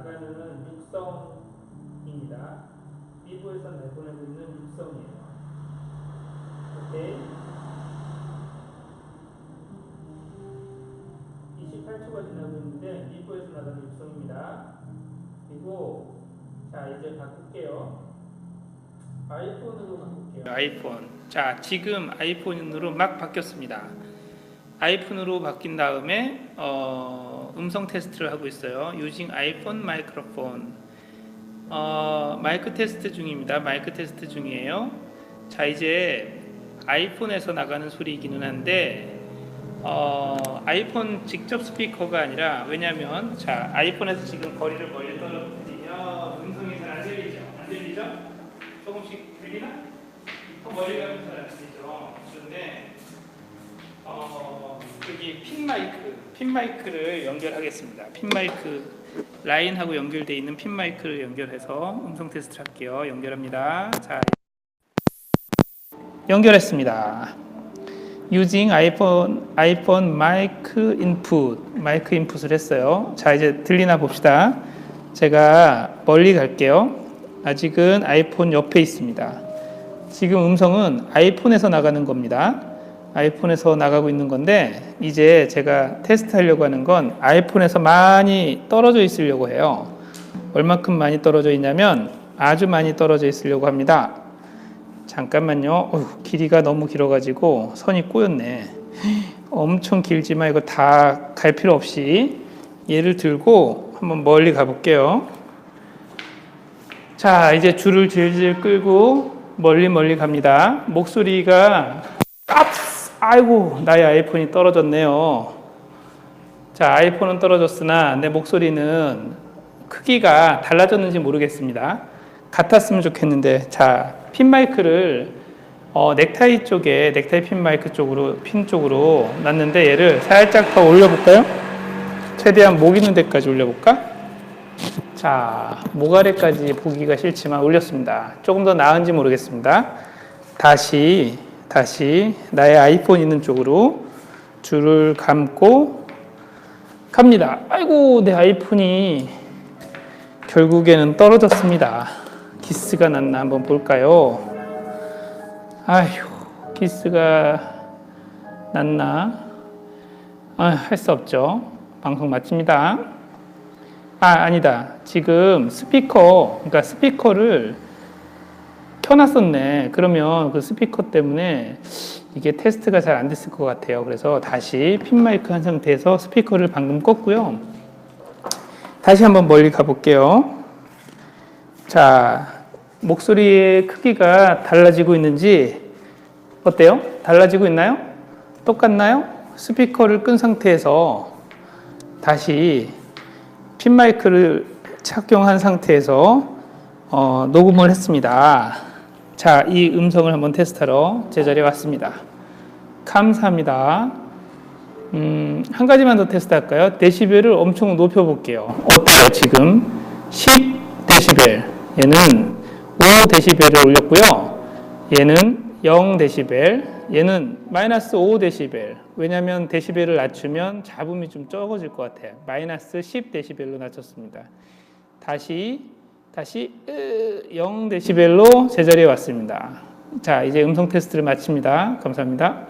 나가는 육성입니다. 미국에서 내보내고 있는 육성이에요. 오케이. 28초가 지나고 있는데 미국에서 나가는 육성입니다. 그리고 자 이제 바꿀게요. 아이폰으로 바꿀게요. 아이폰. 자 지금 아이폰으로 막 바뀌었습니다. 아이폰으로 바뀐 다음에 어, 음성 테스트를 하고 있어요. using 아이폰 마이크로폰. 어, 마이크 테스트 중입니다. 마이크 테스트 중이에요. 자 이제 아이폰에서 나가는 소리이기는 한데 어, 아이폰 직접 스피커가 아니라 왜냐면 자 아이폰에서 지금 거리를 멀리 떨어뜨리면 음성이 잘 안 들리죠? 안 들리죠? 조금씩 들리나? 더 멀리 가면 잘 안 들리죠. 그런데 어, 여기 핀 마이크, 핀 마이크를 연결하겠습니다. 핀 마이크 라인하고 연결되어 있는 핀 마이크를 연결해서 음성 테스트 할게요. 연결합니다. 자, 연결했습니다. using iPhone iPhone mic input 마이크 인풋을 했어요. 자, 이제 들리나 봅시다. 제가 멀리 갈게요. 아직은 아이폰 옆에 있습니다. 지금 음성은 아이폰에서 나가는 겁니다. 아이폰에서 나가고 있는 건데 이제 제가 테스트 하려고 하는 건 아이폰에서 많이 떨어져 있으려고 해요. 얼마큼 많이 떨어져 있냐면 아주 많이 떨어져 있으려고 합니다. 잠깐만요. 어휴, 길이가 너무 길어가지고 선이 꼬였네. 엄청 길지만 이거 다 갈 필요 없이 얘를 들고 한번 멀리 가볼게요. 자, 이제 줄을 질질 끌고 멀리 멀리 갑니다. 목소리가 깝스! 아이고, 나의 아이폰이 떨어졌네요. 자, 아이폰은 떨어졌으나 내 목소리는 크기가 달라졌는지 모르겠습니다. 같았으면 좋겠는데, 자, 핀 마이크를 어, 넥타이 쪽에 넥타이 핀 마이크 쪽으로 핀 쪽으로 놨는데 얘를 살짝 더 올려볼까요? 최대한 목 있는 데까지 올려볼까? 자, 목 아래까지 보기가 싫지만 올렸습니다. 조금 더 나은지 모르겠습니다. 다시 다시 나의 아이폰 있는 쪽으로 줄을 감고 갑니다. 아이고 내 아이폰이 결국에는 떨어졌습니다. 기스가 났나 한번 볼까요? 아휴 기스가 났나? 아, 할 수 없죠. 방송 마칩니다. 아 아니다. 지금 스피커 그러니까 스피커를 켜놨었네. 그러면 그 스피커 때문에 이게 테스트가 잘 안 됐을 것 같아요. 그래서 다시 핀 마이크 한 상태에서 스피커를 방금 껐고요. 다시 한번 멀리 가볼게요. 자, 목소리의 크기가 달라지고 있는지 어때요? 달라지고 있나요? 똑같나요? 스피커를 끈 상태에서 다시 핀 마이크를 착용한 상태에서 어, 녹음을 했습니다. 자, 이 음성을 한번 테스트하러 제자리에 왔습니다. 감사합니다. 음, 한 가지만 더 테스트할까요? 데시벨을 엄청 높여볼게요. 어때요, 지금? 10데시벨. 얘는 5데시벨을 올렸고요. 얘는 0데시벨. 얘는 마이너스 5데시벨. 왜냐하면 데시벨을 낮추면 잡음이 좀 적어질 것 같아요. 마이너스 10데시벨로 낮췄습니다. 다시 다시 0데시벨로 제자리에 왔습니다. 자, 이제 음성 테스트를 마칩니다. 감사합니다.